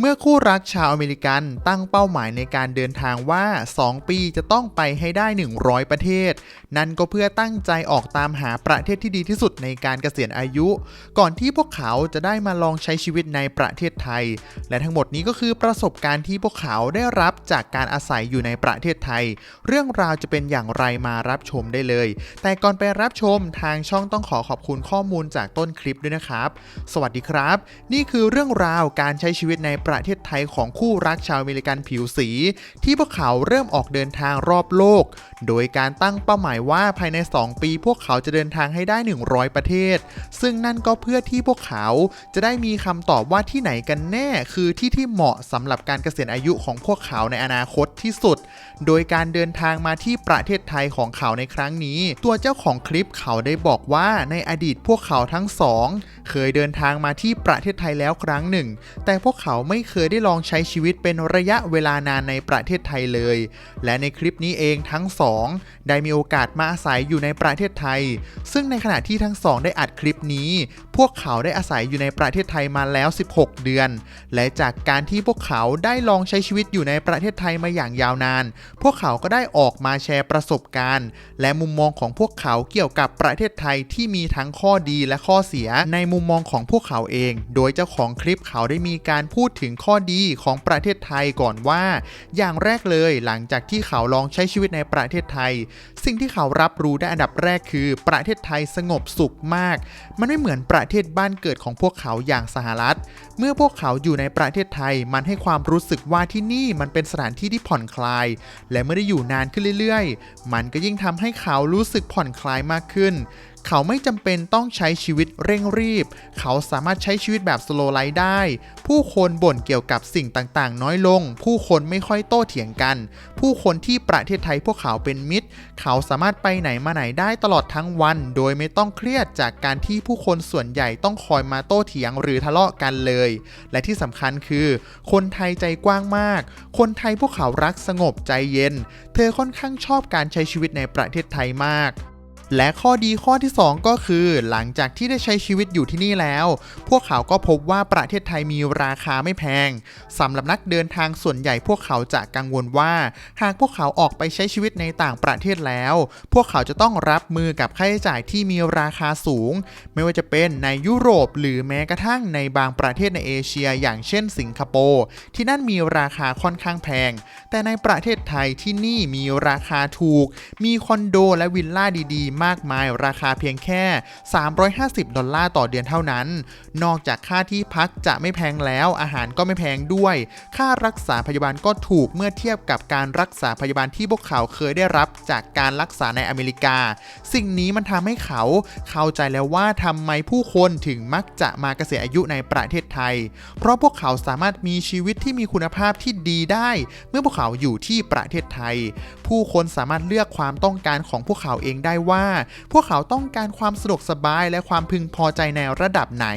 เมื่อคู่รักชาวอเมริกันตั้งเป้าหมายในการเดินทางว่า 2 ปีจะต้องไปให้ได้ 100 ประเทศ นั่นก็เพื่อตั้งใจออกตามหาประเทศที่ดีที่สุดในการเกษียณอายุ ก่อนที่พวกเขาจะได้มาลองใช้ชีวิตในประเทศไทย และทั้งหมดนี้ก็คือประสบการณ์ที่พวกเขาได้รับจากการอาศัยอยู่ในประเทศไทย เรื่องราวจะเป็นอย่างไรมารับชมได้เลย แต่ก่อนไปรับชมทางช่องต้องขอขอบคุณข้อมูลจากต้นคลิปด้วยนะครับ สวัสดีครับ นี่คือเรื่องราวการใช้ชีวิตในประเทศไทยของคู่รักชาวอเมริกันผิวสี ที่พวกเขาเริ่มออกเดินทางรอบโลก โดยการตั้งเป้าหมายว่าภายใน 2 ปีพวกเขาจะเดินทางให้ได้ 100 ประเทศ ซึ่งนั่นก็เพื่อที่พวกเขาจะได้มีคำตอบว่าที่ไหนกันแน่คือที่ที่เหมาะสำหรับการเกษียณอายุของพวกเขาในอนาคตที่สุด โดยการเดินทางมาที่ประเทศไทยของเขาในครั้งนี้ ตัวเจ้าของคลิปเขาได้บอกว่าในอดีตพวกเขาทั้งสอง เคยเดินทางมาที่ประเทศไทยแล้วครั้งหนึ่ง แต่พวกเขาไม่เคยได้ลองใช้ชีวิตเป็นระยะเวลานานในประเทศไทยเลย และในคลิปนี้เองทั้งสองได้มีโอกาสมาอาศัยอยู่ในประเทศไทย ซึ่งในขณะที่ทั้งสองได้อัดคลิปนี้ พวกเขาได้อาศัยอยู่ในประเทศไทยมาแล้ว 16 เดือน และจากการที่พวกเขาได้ลองใช้ชีวิตอยู่ในประเทศไทยมาอย่างยาวนาน พวกเขาก็ได้ออกมาแชร์ประสบการณ์ และมุมมองของพวกเขาเกี่ยวกับประเทศไทยที่มีทั้งข้อดีและข้อเสียในมุมมุมมองของพวกเขาเอง โดยเจ้าของคลิปเขาได้มีการพูดถึงข้อดีของประเทศไทยก่อนว่า อย่างแรกเลยหลังจากที่เขาลองใช้ชีวิตในประเทศไทย สิ่งที่เขารับรู้ได้อันดับแรกคือ ประเทศไทยสงบสุขมาก มันไม่เหมือนประเทศบ้านเกิดของพวกเขาอย่างสหรัฐ เมื่อพวกเขาอยู่ในประเทศไทย มันให้ความรู้สึกว่าที่นี่มันเป็นสถานที่ที่ผ่อนคลาย และเมื่อได้อยู่นานขึ้นเรื่อย ๆ มันก็ยิ่งทำให้เขารู้สึกผ่อนคลายมากขึ้น เขาไม่จำเป็นต้องใช้ชีวิตเร่งรีบ เขาสามารถใช้ชีวิตแบบสโลไลฟ์ได้ ผู้คนบ่นเกี่ยวกับสิ่งต่างๆ น้อยลง ผู้คนไม่ค่อยโต้เถียงกัน ผู้คนที่ประเทศไทยพวกเขาเป็นมิตร เขาสามารถไปไหนมาไหนได้ตลอดทั้งวัน โดยไม่ต้องเครียดจากการที่ผู้คนส่วนใหญ่ต้องคอยมาโต้เถียงหรือทะเลาะกันเลย และที่สำคัญคือ คนไทยใจกว้างมาก คนไทยพวกเขารักสงบใจเย็น เธอค่อนข้างชอบการใช้ชีวิตในประเทศไทยมาก และข้อดีข้อที่ 2 ก็คือ หลังจากที่ได้ใช้ชีวิตอยู่ที่นี่แล้ว พวกเขาก็พบว่าประเทศไทยมีราคาไม่แพงสำหรับนักเดินทางส่วนใหญ่พวกเขาจะกังวลว่า หากพวกเขาออกไปใช้ชีวิตในต่างประเทศแล้ว พวกเขาจะต้องรับมือกับค่าใช้จ่ายที่มีราคาสูง ไม่ว่าจะเป็นในยุโรป หรือแม้กระทั่งในบางประเทศในเอเชีย อย่างเช่น สิงคโปร์ที่นั่นมีราคาค่อนข้างแพง แต่ในประเทศไทยที่นี่มีราคาถูก มีคอนโดและวิลล่าดีๆมากมาย ราคาเพียงแค่ 350 ดอลลาร์ต่อเดือนเท่านั้น นอกจากค่าที่พักจะไม่แพงแล้วอาหารก็ไม่แพงด้วย ค่ารักษาพยาบาลก็ถูกเมื่อเทียบกับการรักษาพยาบาลที่พวกเขาเคยได้รับจากการรักษาในอเมริกา สิ่งนี้มันทำให้เขาเข้าใจแล้วว่าทำไมผู้คนถึงมักจะมาเกษียณอายุในประเทศไทย เพราะพวกเขาสามารถมีชีวิตที่มีคุณภาพที่ดีได้ เมื่อพวกเขาอยู่ที่ประเทศไทย ผู้คนสามารถเลือกความต้องการของพวกเขาเองได้ว่าว่าพวกเขาต้องการความสะดวกสบายและความพึงพอใจในระดับไหน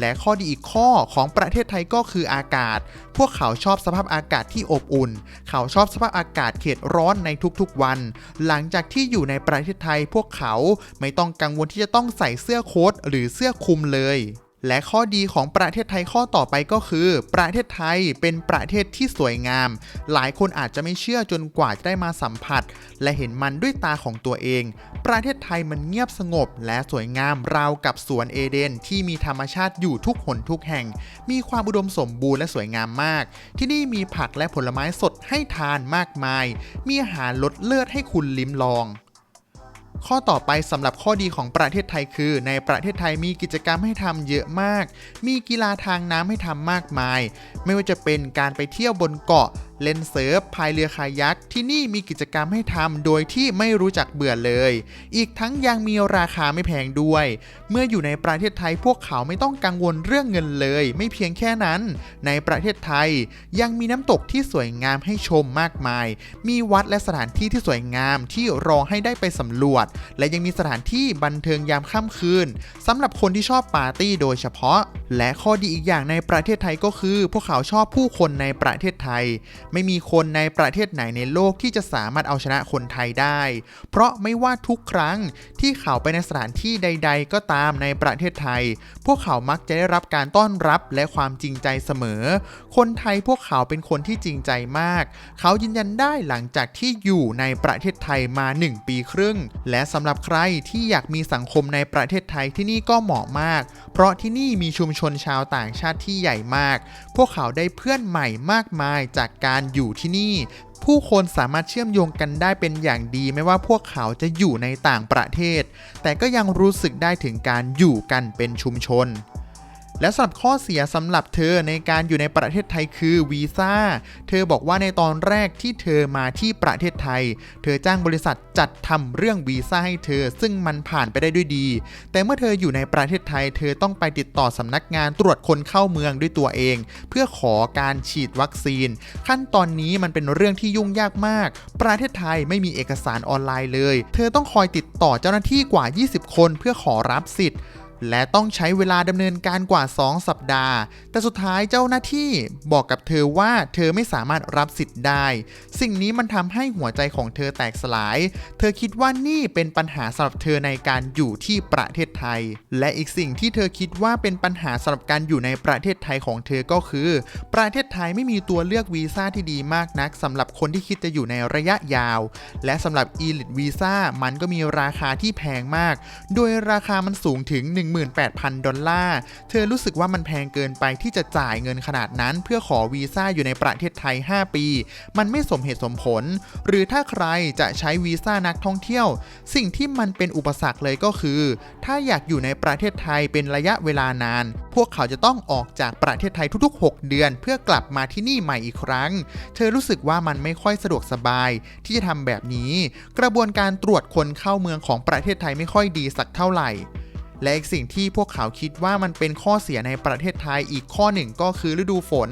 และข้อดีอีกข้อของประเทศไทยก็คืออากาศ พวกเขาชอบสภาพอากาศที่อบอุ่น เขาชอบสภาพอากาศเขตร้อนในทุกๆวัน หลังจากที่อยู่ในประเทศไทยพวกเขาไม่ต้องกังวลที่จะต้องใส่เสื้อโค้ทหรือเสื้อคลุมเลย และข้อดีของประเทศไทยข้อต่อไปก็คือ ประเทศไทยเป็นประเทศที่สวยงาม หลายคนอาจจะไม่เชื่อจนกว่าจะได้มาสัมผัส และเห็นมันด้วยตาของตัวเอง ประเทศไทยมันเงียบสงบ และสวยงามราวกับสวนเอเดน ที่มีธรรมชาติอยู่ทุกหนทุกแห่ง มีความอุดมสมบูรณ์และสวยงามมาก ที่นี่มีผักและผลไม้สดให้ทานมากมาย มีอาหารลดเลือดให้คุณลิ้มลอง ข้อต่อไปสำหรับข้อดีของประเทศไทยคือ ในประเทศไทยมีกิจกรรมให้ทำเยอะมาก มีกีฬาทางน้ำให้ทำมากมาย ไม่ว่าจะเป็นการไปเที่ยวบนเกาะเล่นเซิร์ฟพายเรือคายักที่นี่มีกิจกรรมให้ทำโดยที่ไม่รู้จักเบื่อเลย อีกทั้งยังมีราคาไม่แพงด้วย เมื่ออยู่ในประเทศไทยพวกเขาไม่ต้องกังวลเรื่องเงินเลย ไม่เพียงแค่นั้น ในประเทศไทยยังมีน้ำตกที่สวยงามให้ชมมากมาย มีวัดและสถานที่ที่สวยงามที่รอให้ได้ไปสำรวจ และยังมีสถานที่บันเทิงยามค่ำคืนสำหรับคนที่ชอบปาร์ตี้โดยเฉพาะ และข้อดีอีกอย่างในประเทศไทยก็คือ พวกเขาชอบผู้คนในประเทศไทยไม่มีคนในประเทศไหนในโลกที่จะสามารถเอาชนะคนไทยได้ เพราะไม่ว่าทุกครั้งที่เขาไปในสถานที่ใด ๆ ก็ตามในประเทศไทย พวกเขามักจะได้รับการต้อนรับและความจริงใจเสมอ คนไทยพวกเขาเป็นคนที่จริงใจมาก เขายืนยันได้หลังจากที่อยู่ในประเทศไทยมา 1 ปีครึ่ง และสำหรับใครที่อยากมีสังคมในประเทศไทยที่นี่ก็เหมาะมาก เพราะที่นี่มีชุมชนชาวต่างชาติที่ใหญ่มาก พวกเขาได้เพื่อนใหม่มากมายจากการอยู่ที่นี่ ผู้คนสามารถเชื่อมโยงกันได้เป็นอย่างดีไม่ว่าพวกเขาจะอยู่ในต่างประเทศ แต่ก็ยังรู้สึกได้ถึงการอยู่กันเป็นชุมชน และสำหรับข้อเสียสำหรับเธอในการอยู่ในประเทศไทยคือวีซ่า เธอบอกว่าในตอนแรกที่เธอมาที่ประเทศไทย เธอจ้างบริษัทจัดทำเรื่องวีซ่าให้เธอ ซึ่งมันผ่านไปได้ด้วยดี แต่เมื่อเธออยู่ในประเทศไทย เธอต้องไปติดต่อสำนักงานตรวจคนเข้าเมืองด้วยตัวเอง เพื่อขอการฉีดวัคซีน ขั้นตอนนี้มันเป็นเรื่องที่ยุ่งยากมาก ประเทศไทยไม่มีเอกสารออนไลน์เลย เธอต้องคอยติดต่อเจ้าหน้าที่กว่า 20 คนเพื่อขอรับสิทธิ์ และต้องใช้เวลาดำเนินการกว่า 2 สัปดาห์ แต่สุดท้ายเจ้าหน้าที่บอกกับเธอว่าเธอไม่สามารถรับสิทธิ์ได้ สิ่งนี้มันทำให้หัวใจของเธอแตกสลาย เธอคิดว่านี่เป็นปัญหาสำหรับเธอในการอยู่ที่ประเทศไทย และอีกสิ่งที่เธอคิดว่าเป็นปัญหาสำหรับการอยู่ในประเทศไทยของเธอก็คือ ประเทศไทยไม่มีตัวเลือกวีซ่าที่ดีมากนักสำหรับคนที่คิดจะอยู่ในระยะยาว และสำหรับ Elite Visa มันก็มีราคาที่แพงมาก โดยราคามันสูงถึง18,000 ดอลลาร์ เธอรู้สึกว่ามันแพงเกินไปที่จะจ่ายเงินขนาดนั้น เพื่อขอวีซ่าอยู่ในประเทศไทย 5 ปี มันไม่สมเหตุสมผล หรือถ้าใครจะใช้วีซ่านักท่องเที่ยว สิ่งที่มันเป็นอุปสรรคเลยก็คือ ถ้าอยากอยู่ในประเทศไทยเป็นระยะเวลานาน พวกเขาจะต้องออกจากประเทศไทยทุก ๆ 6 เดือน เพื่อกลับมาที่นี่ใหม่อีกครั้ง เธอรู้สึกว่ามันไม่ค่อยสะดวกสบาย ที่จะทำแบบนี้ กระบวนการตรวจคนเข้าเมืองของประเทศไทยไม่ค่อยดีสักเท่าไหร่ และอีกสิ่งที่พวกเขาคิดว่ามันเป็นข้อเสียในประเทศไทยอีกข้อหนึ่งก็คือฤดูฝน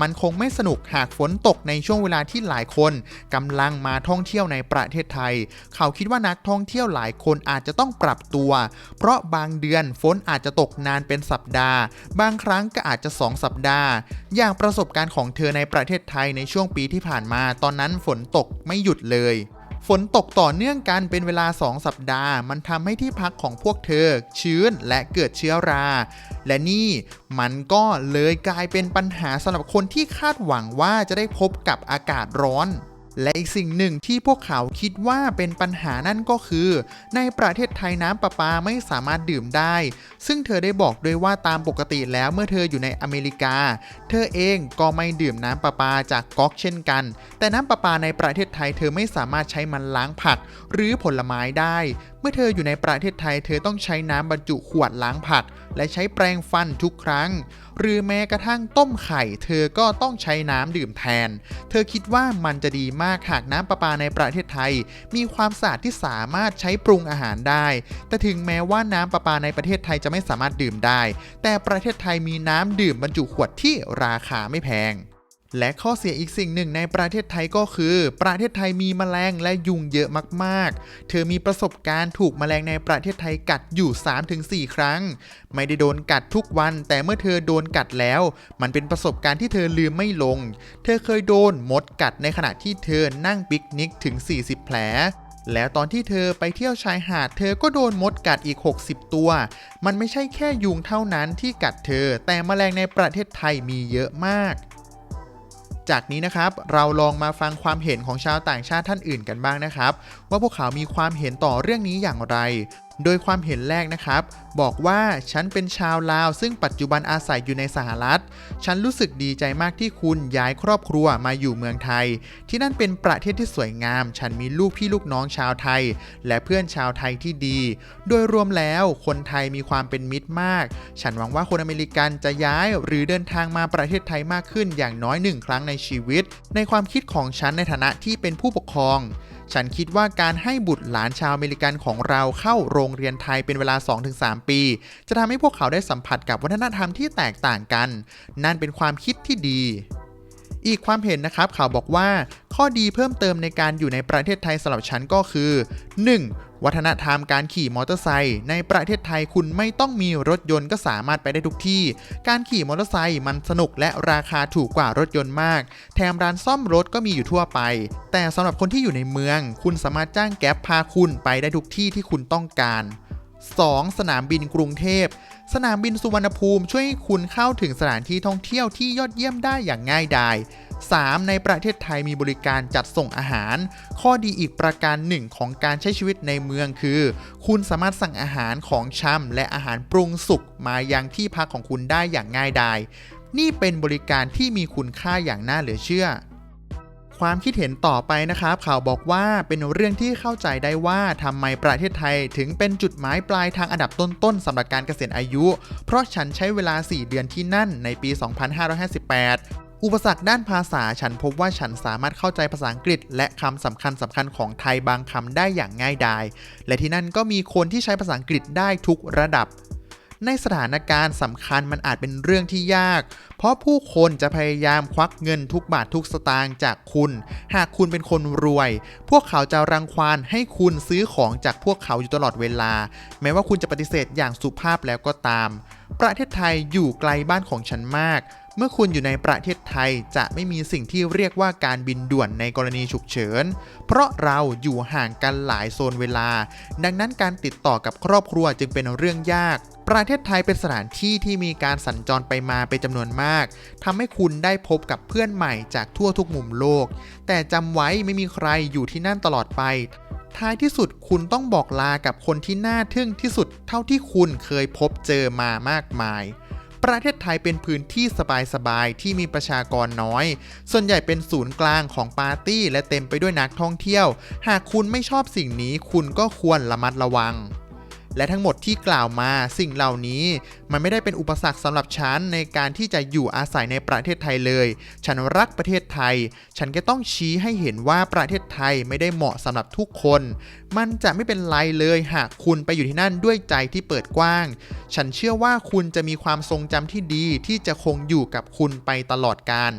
มันคงไม่สนุกหากฝนตกในช่วงเวลาที่หลายคนกำลังมาท่องเที่ยวในประเทศไทย เขาคิดว่านักท่องเที่ยวหลายคนอาจจะต้องปรับตัว เพราะบางเดือนฝนอาจจะตกนานเป็นสัปดาห์ บางครั้งก็อาจจะ 2 สัปดาห์ อย่างประสบการณ์ของเธอในประเทศไทยในช่วงปีที่ผ่านมา ตอนนั้นฝนตกไม่หยุดเลย ฝนตกต่อเนื่องกันเป็นเวลา 2 สัปดาห์ มันทำให้ที่พักของพวกเธอ ชื้นและเกิดเชื้อรา และนี่มันก็เลยกลายเป็นปัญหาสำหรับคนที่คาดหวังว่าจะได้พบกับอากาศร้อน และอีกสิ่งหนึ่งที่พวกเขาคิดว่าเป็นปัญหานั่นก็คือ ในประเทศไทยน้ำประปาไม่สามารถดื่มได้ ซึ่งเธอได้บอกด้วยว่าตามปกติแล้วเมื่อเธออยู่ในอเมริกา เธอเองก็ไม่ดื่มน้ำประปาจากก๊อกเช่นกัน แต่น้ำประปาในประเทศไทยเธอไม่สามารถใช้มันล้างผัก หรือผลไม้ได้ เมื่อเธออยู่ในประเทศไทย เธอต้องใช้น้ำบรรจุขวดล้างผัก และใช้แปรงฟันทุกครั้ง หรือแม้กระทั่งต้มไข่ เธอก็ต้องใช้น้ำดื่มแทน เธอคิดว่ามันจะดีมากหากน้ำประปาในประเทศไทย มีความสะอาดที่สามารถใช้ปรุงอาหารได้ แต่ถึงแม้ว่าน้ำประปาในประเทศไทยจะไม่สามารถดื่มได้ แต่ประเทศไทยมีน้ำดื่มบรรจุขวดที่ราคาไม่แพง และข้อเสียอีกสิ่งหนึ่งในประเทศไทยก็คือ ประเทศไทยมีแมลงและยุงเยอะมากๆ เธอมีประสบการณ์ถูกแมลงในประเทศไทยกัดอยู่ 3-4 ครั้ง ไม่ได้โดนกัดทุกวัน แต่เมื่อเธอโดนกัดแล้ว มันเป็นประสบการณ์ที่เธอลืมไม่ลง เธอเคยโดนมดกัดในขณะที่เธอนั่งปิกนิกถึง 40 แผลแล้วตอนที่เธอไปเที่ยวชายหาด เธอก็โดนมดกัดอีก 60 ตัว มันไม่ใช่แค่ยุงเท่านั้นที่กัดเธอ แต่แมลงในประเทศไทยมีเยอะมาก จากนี้นะครับเราลองมาฟังความเห็นของชาวต่างชาติท่านอื่นกันบ้างนะครับ ว่าพวกเขามีความเห็นต่อเรื่องนี้อย่างไร โดยความเห็นแรกนะครับ บอกว่าฉันเป็นชาวลาว ซึ่งปัจจุบันอาศัยอยู่ในสหรัฐ ฉันรู้สึกดีใจมากที่คุณย้ายครอบครัวมาอยู่เมืองไทย ที่นั่นเป็นประเทศที่สวยงาม ฉันมีลูกพี่ลูกน้องชาวไทย และเพื่อนชาวไทยที่ดี โดยรวมแล้วคนไทยมีความเป็นมิตรมาก ฉันหวังว่าคนอเมริกันจะย้ายหรือเดินทางมาประเทศไทยมากขึ้นอย่างน้อยหนึ่งครั้งในชีวิต ในความคิดของฉันในฐานะที่เป็นผู้ปกครอง ฉันคิดว่าการให้บุตรหลานชาวอเมริกันของเราเข้าโรงเรียนไทยเป็นเวลา 2-3 ปี จะทำให้พวกเขาได้สัมผัสกับวัฒนธรรมที่แตกต่างกัน นั่นเป็นความคิดที่ดี อีกความเห็นนะครับข่าวบอกว่า ข้อดีเพิ่มเติมในการอยู่ในประเทศไทยสำหรับฉันก็คือ 1. วัฒนธรรมการขี่มอเตอร์ไซค์ในประเทศไทยคุณไม่ต้องมีรถยนต์ก็สามารถไปได้ทุกที่ การขี่มอเตอร์ไซค์มันสนุกและราคาถูกกว่ารถยนต์มาก แถมร้านซ่อมรถก็มีอยู่ทั่วไป แต่สำหรับคนที่อยู่ในเมือง คุณสามารถจ้างแก๊ปพาคุณไปได้ทุกที่ที่คุณต้องการ 2. สนามบินกรุงเทพ สนามบินสุวรรณภูมิช่วยให้คุณเข้าถึงสถานที่ท่องเที่ยวที่ยอดเยี่ยมได้อย่างง่ายดาย 3. ในประเทศไทยมีบริการจัดส่งอาหาร ข้อดีอีกประการหนึ่งของการใช้ชีวิตในเมืองคือ คุณสามารถสั่งอาหารของชำและอาหารปรุงสุกมายังที่พักของคุณได้อย่างง่ายดาย นี่เป็นบริการที่มีคุณค่าอย่างน่าเหลือเชื่อ ความคิดเห็นต่อไปนะครับ ข่าวบอกว่าเป็นเรื่องที่เข้าใจได้ว่าทำไมประเทศไทยถึงเป็นจุดหมายปลายทางอันดับต้นๆสำหรับการเกษียณอายุ เพราะฉันใช้เวลา 4 เดือนที่นั่นในปี 2558อุปสรรคด้านภาษาฉันพบว่าฉันสามารถเข้าใจภาษาอังกฤษ และคำสำคัญสำคัญของไทยบางคำได้อย่างง่ายดาย และที่นั่นก็มีคนที่ใช้ภาษาอังกฤษได้ทุกระดับ ในสถานการณ์สำคัญมันอาจเป็นเรื่องที่ยาก เพราะผู้คนจะพยายามควักเงินทุกบาททุกสตางค์จากคุณ หากคุณเป็นคนรวย พวกเขาจะรังควานให้คุณซื้อของจากพวกเขาอยู่ตลอดเวลา แม้ว่าคุณจะปฏิเสธอย่างสุภาพแล้วก็ตาม ประเทศไทยอยู่ไกลบ้านของฉันมากเมื่อคุณอยู่ในประเทศไทยจะไม่มีสิ่งที่เรียกว่าการบินด่วนในกรณีฉุกเฉิน เพราะเราอยู่ห่างกันหลายโซนเวลา ดังนั้นการติดต่อกับครอบครัวจึงเป็นเรื่องยาก ประเทศไทยเป็นสถานที่ที่มีการสัญจรไปมาเป็นจำนวนมาก ทำให้คุณได้พบกับเพื่อนใหม่จากทั่วทุกมุมโลก แต่จำไว้ไม่มีใครอยู่ที่นั่นตลอดไป ท้ายที่สุดคุณต้องบอกลากับคนที่น่าทึ่งที่สุดเท่าที่คุณเคยพบเจอมามากมายประเทศไทยเป็นพื้นที่สบายๆที่มีประชากรน้อย ส่วนใหญ่เป็นศูนย์กลางของปาร์ตี้ และเต็มไปด้วยนักท่องเที่ยว หากคุณไม่ชอบสิ่งนี้คุณก็ควรระมัดระวัง และทั้งหมดที่กล่าวมาสิ่งเหล่านี้ มันไม่ได้เป็นอุปสรรคสำหรับฉันในการที่จะอยู่อาศัยในประเทศไทยเลย ฉันรักประเทศไทย ฉันก็ต้องชี้ให้เห็นว่าประเทศไทยไม่ได้เหมาะสำหรับทุกคน มันจะไม่เป็นไรเลยหากคุณไปอยู่ที่นั่นด้วยใจที่เปิดกว้าง ฉันเชื่อว่าคุณจะมีความทรงจำที่ดีที่จะคงอยู่กับคุณไปตลอดกาล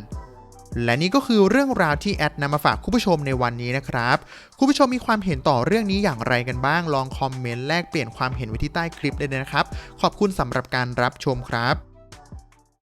และนี่ก็คือเรื่องราวที่แอดนำมาฝากคุณผู้ชมในวันนี้นะครับคุณผู้ชมมีความเห็นต่อเรื่องนี้อย่างไรกันบ้าง ลองคอมเมนต์แลกเปลี่ยนความเห็นไว้ที่ใต้คลิปได้เลยนะครับ ขอบคุณสำหรับการรับชมครับ